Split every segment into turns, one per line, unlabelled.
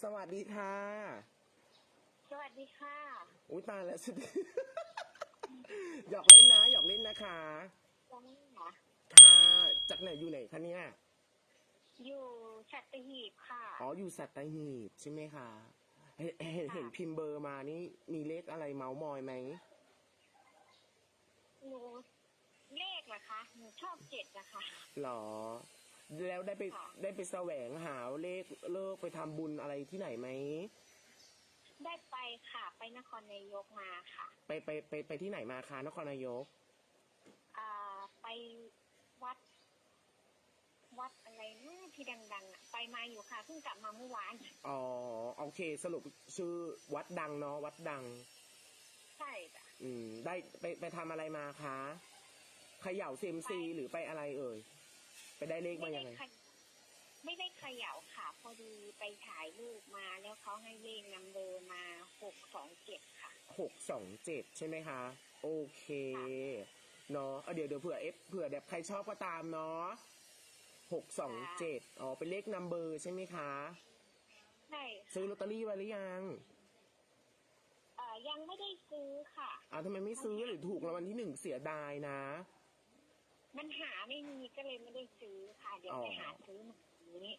สวัสดีค่ะ
สวัสดีค่ะ
อุ้ยตายแล้วสุด หยอกเล่นนะหยอกเล่นนะคะ
ยังค่ะ
ค่ะจากไหนอยู่ไหนคะเนี่ย
อยู่ชัตหีบค่ะ
อ๋ออยู่สัตหีบใช่ไหมคะเห็นเห็นเห็นพิมพ์เบอร์มานี่มีเลขอะไรเมาส์มอยไหม
หนูเลขเหรอคะหนูชอบเจ็ดนะคะ
หรอ แล้วได้ไป
ค่ะ
ได้ไปแสวงหาเลขเลิกไปทำบุญอะไรที่ไหนไหม
ได้ไปค่ะ ไปนครนายกมาค่ะ
ไปไปไปไปที่ไหนมาคะนครนายก
อ่าไปวัด วัดอะไรนะที่ดังๆอะไปมาอยู่ค่ะเพิ่งกลับมาเมื่อวาน
อ๋อโอเค สรุปชื่อวัดดังเนาะวัดดัง
ใช่จ้ะ
อืม ได้ไปไปทำอะไรมาคะเขย่าเซยมซีหรือไปอะไรเอ่ย ไปได้เลข
ไม่
มา
ได้
ยังไง
เขยไม่ได้เขย่าค่ะ พอดีไปถ่ายรูปมาแล้วเขาให้เลขนัมเบอร์มาหกสองเจ็ดค่ะ
หกสองเจ็ดใช่ไหมคะ โอเคเนาะเอาเดี๋ยวเดี๋ยวเผื่อเอฟเผื่อแบบใครชอบก็ตามเนาะหกสองเจ็ดอ๋อเป็นเลขนัมเบอร์ใช่ไหมคะ
ใช่
ซื้อลอตเตอรี่ไว้หรือยัง
เอ่อยังไม่ได้ซื้อค่ะ
อ้าวทำไมไม่ซื้อหรือถูกรางวัลที่หนึ่งเสียดายนะ
มันหาไม่มีก็เลยไม่ได้ซื้อค่ะ เดี๋ยว
อ๋อ
ไปหาซื้อมานี้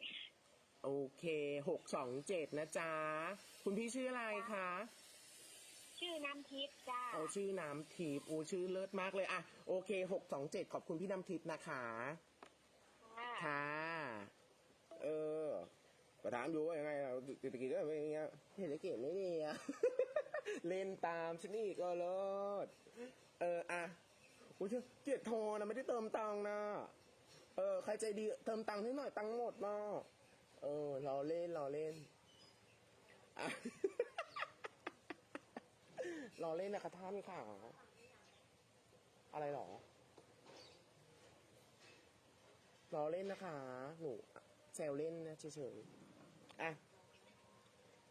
โอเคหกสองเจ็ดนะจ๊ะ คุณพี่ชื่ออะไรคะ
ชื่อน้ำทิพย์จ้า
เอาชื่อน้ำทิพย์โอ้ชื่อเลิศมากเลยอะโอเคหกสองเจ็ดขอบคุณพี่น้ำทิพย์นะคะ
ค่ะ
ค่ะเออประถามดูว่ายังไงเราเศรษฐกิจก็เป็นอย่างเงี้ยเศรษฐกิจไม่ดีอะเล่นตามฉันอีกก็เลิศเอออะโอ้ยเกลียดโทรนะไม่ได้เติมตังค์นะ เออ ใครใจดีเติมตังค์ให้หน่อยตังค์หมดเนาะเออรอเล่นรอเล่นรอเล่นนะคะท่านค่ะ อะไรหรอรอเล่นนะคะ หนูแซวเล่นนะเฉยๆอะ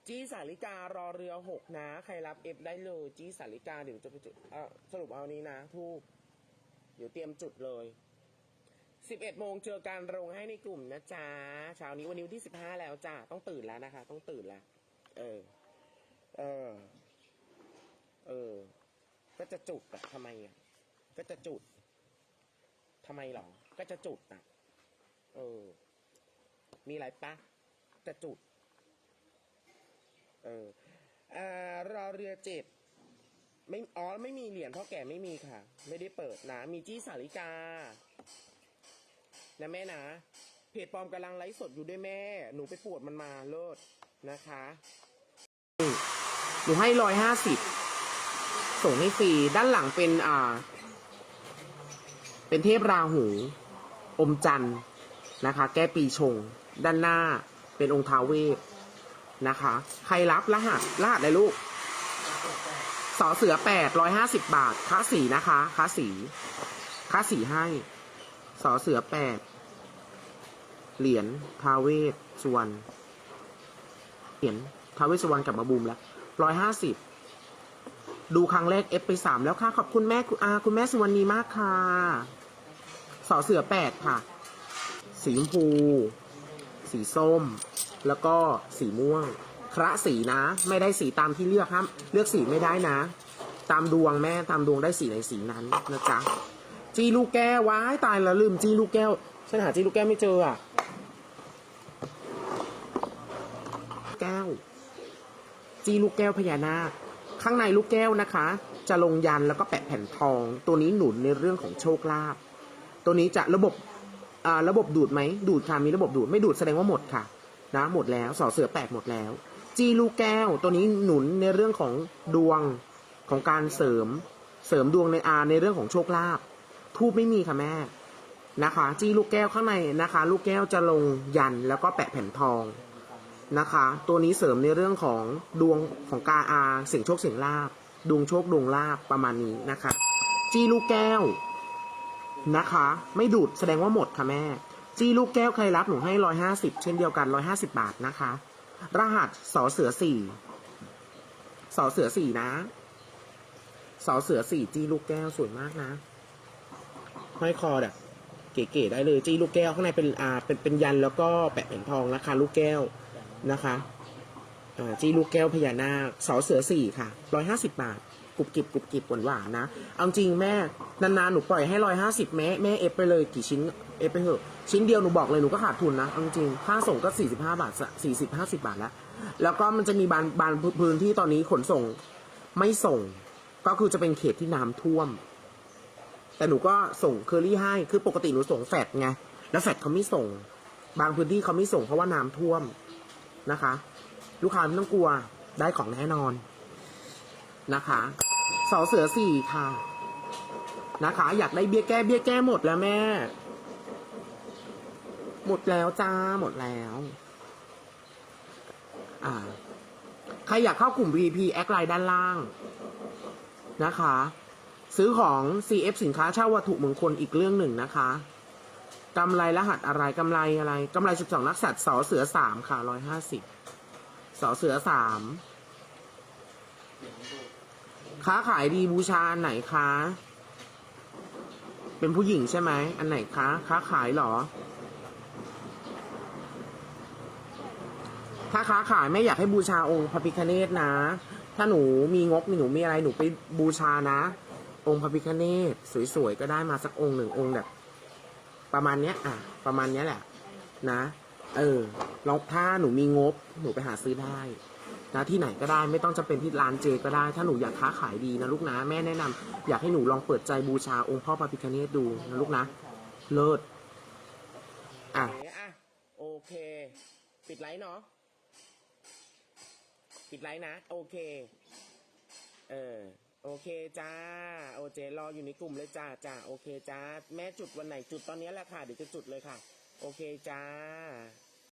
จี้สาริการอเรือหกนะ ใครรับเอฟได้เลยจี้สาริกาเดี๋ยวจะไปจุดสรุปเอานี้นะทูบ เดี๋ยวเตรียมจุดเลยสิบเอ็ดโมงเจอการลงให้ในกลุ่มนะจ๊ะเช้านี้วันนี้วันที่สิบห้าแล้วจ้าต้องตื่นแล้วนะคะ ต้องตื่นแล้ว เออ เออ เออ ก็จะจุดอะทำไมอะก็จะจุดทำไมหรอ ก็จะจุดอะเออ มีอะไรปะ จะจุด เอออ่ารอเรือเจ็ด ไม่อ๋อไม่มีเหรียญเท่าแก่ไม่มีค่ะ ไม่ได้เปิดนะ มีจี้สาริกา นะแม่นะเพจปลอมกำลังไลฟ์สดอยู่ด้วยแม่ หนูไปปวดมันมาเลิศนะคะหนูให้ร้อยห้าสิบส่งให้ฟรีด้านหลังเป็นอ่า เป็นเทพราหู อมจันทร์นะคะ แก้ปีชง ด้านหน้าเป็นองค์ท้าวเวสนะคะ ใครรับรหัสรหัสอะไรลูก สอเสือแปดร้อยห้าสิบบาทค่าสีนะคะค่าสีค่าสีให้ สอเสือแปดเหรียญท้าเวสสุวรรณเหรียญท้าเวสสุวรรณกลับมาบูมแล้วร้อยห้าสิบดูครั้งแรกเอฟไปสามแล้วค่ะ ขอบคุณแม่คุณอาคุณแม่สุวรรณีมากค่ะ สอเสือแปดค่ะ สีชมพู สีส้ม แล้วก็สีม่วง คระสีนะ ไม่ได้สีตามที่เลือกครับเลือกสีไม่ได้นะ ตามดวงแม่ตามดวงได้สีไหนสีนั้นนะจ๊ะจีลูกแก้วว้ายตายแล้วลืมจีลูกแก้วฉันหาจีลูกแก้วไม่เจออะแก้ว จีลูกแก้วพญานาคข้างในลูกแก้วนะคะ จะลงยันแล้วก็แปะแผ่นทอง ตัวนี้หนุนในเรื่องของโชคลาภตัวนี้จะระบบอ่าระบบดูดไหมดูดค่ะมีระบบดูดไม่ดูดแสดงว่าหมดค่ะนะหมดแล้วสอเสือแปดหมดแล้ว จี้ลูกแก้ว ตัวนี้หนุนในเรื่องของดวงของการเสริม เสริมดวงในอาในเรื่องของโชคลาภทูบไม่มีค่ะแม่นะคะ จี้ลูกแก้วข้างในนะคะ ลูกแก้วจะลงยันแล้วก็แปะแผ่นทองนะคะ ตัวนี้เสริมในเรื่องของดวงของกาอาเสียงโชคเสียงลาบดวงโชคดวงลาบประมาณนี้นะคะ จี้ลูกแก้วนะคะ ไม่ดูดแสดงว่าหมดค่ะแม่ จี้ลูกแก้วใครรับหนูให้ร้อยห้าสิบเช่นเดียวกันร้อยห้าสิบาทนะคะ รหัสสอเสือสี่สอเสือสี่นะสอเสือสี่จีลูกแก้วสวยมากนะห้อยคอแบบเก๋ๆได้เลยจีลูกแก้วข้างในเป็นอ่าเป็นเป็นยันแล้วก็แปะแผ่นทองนะคะลูกแก้วนะคะอ่าจี้ลูกแก้วพญานาคสอเสือสี่ค่ะร้อยห้าสิบบาท กรุบกริบกรุบกริบหวานหวานนะ เอาจริงแม่ นานๆ หนูปล่อยให้ร้อยห้าสิบแม่แม่เอฟไปเลยกี่ชิ้นเอฟไปเถอะ ชิ้นเดียวหนูบอกเลยหนูก็ขาดทุนนะเอาจริงค่าส่งก็สี่สิบห้าบาทสี่สิบห้าสิบาทแล้ว แล้วก็มันจะมีบานบานพื้นที่ตอนนี้ขนส่งไม่ส่ง ก็คือจะเป็นเขตที่น้ำท่วม แต่หนูก็ส่งเคอรี่ให้คือปกติหนูส่งแฟดไงแล้วแฟดเขาไม่ส่ง บางพื้นที่เขาไม่ส่งเพราะว่าน้ำท่วมนะคะ ลูกค้าไม่ต้องกลัวได้ของแน่นอนนะคะ สอเสือสี่ค่ะ นะคะ อยากได้เบี้ยแก้เบี้ยแก้หมดแล้วแม่ หมดแล้วจ้าหมดแล้ว อ่า ใครอยากเข้ากลุ่ม VP แอคไลน์ด้านล่าง นะคะ ซื้อของ CF สินค้าเช่าวัตถุมงคลอีกเรื่องหนึ่งนะคะกำไรรหัสอะไรกำไรอะไรกำไร12นักสัตว์สอเสือสามค่ะ150สอเสือสาม ค้าขายดีบูชาอันไหนคะ เป็นผู้หญิงใช่ไหม อันไหนคะ ค้าขายเหรอ ถ้าค้าขายไม่อยากให้บูชาองค์พระพิคเนตนะ ถ้าหนูมีงบหนูมีอะไรหนูไปบูชานะ องค์พระพิคเนตสวยๆก็ได้มาสักองค์หนึ่งองค์แบบประมาณเนี้ย อะ ประมาณเนี้ยแหละ นะ เออลองถ้าหนูมีงบ หนูไปหาซื้อได้ นะที่ไหนก็ได้ไม่ต้องจะเป็นที่ร้านเจก็ได้ ถ้าหนูอยากค้าขายดีนะลูกนะแม่แนะนำอยากให้หนูลองเปิดใจบูชาองค์พ่อพระพิคเนตดูนะลูกนะ เลิศอะอะโอเค ปิดไลน์เนาะปิดไลน์นะ โอเค เออโอเคจ้า โอเจรออยู่ในกลุ่มเลยจ้าจ้าโอเคจ้า แม่จุดวันไหนจุดตอนนี้แหละค่ะ เดี๋ยวจะจุดเลยค่ะ โอเคจ้า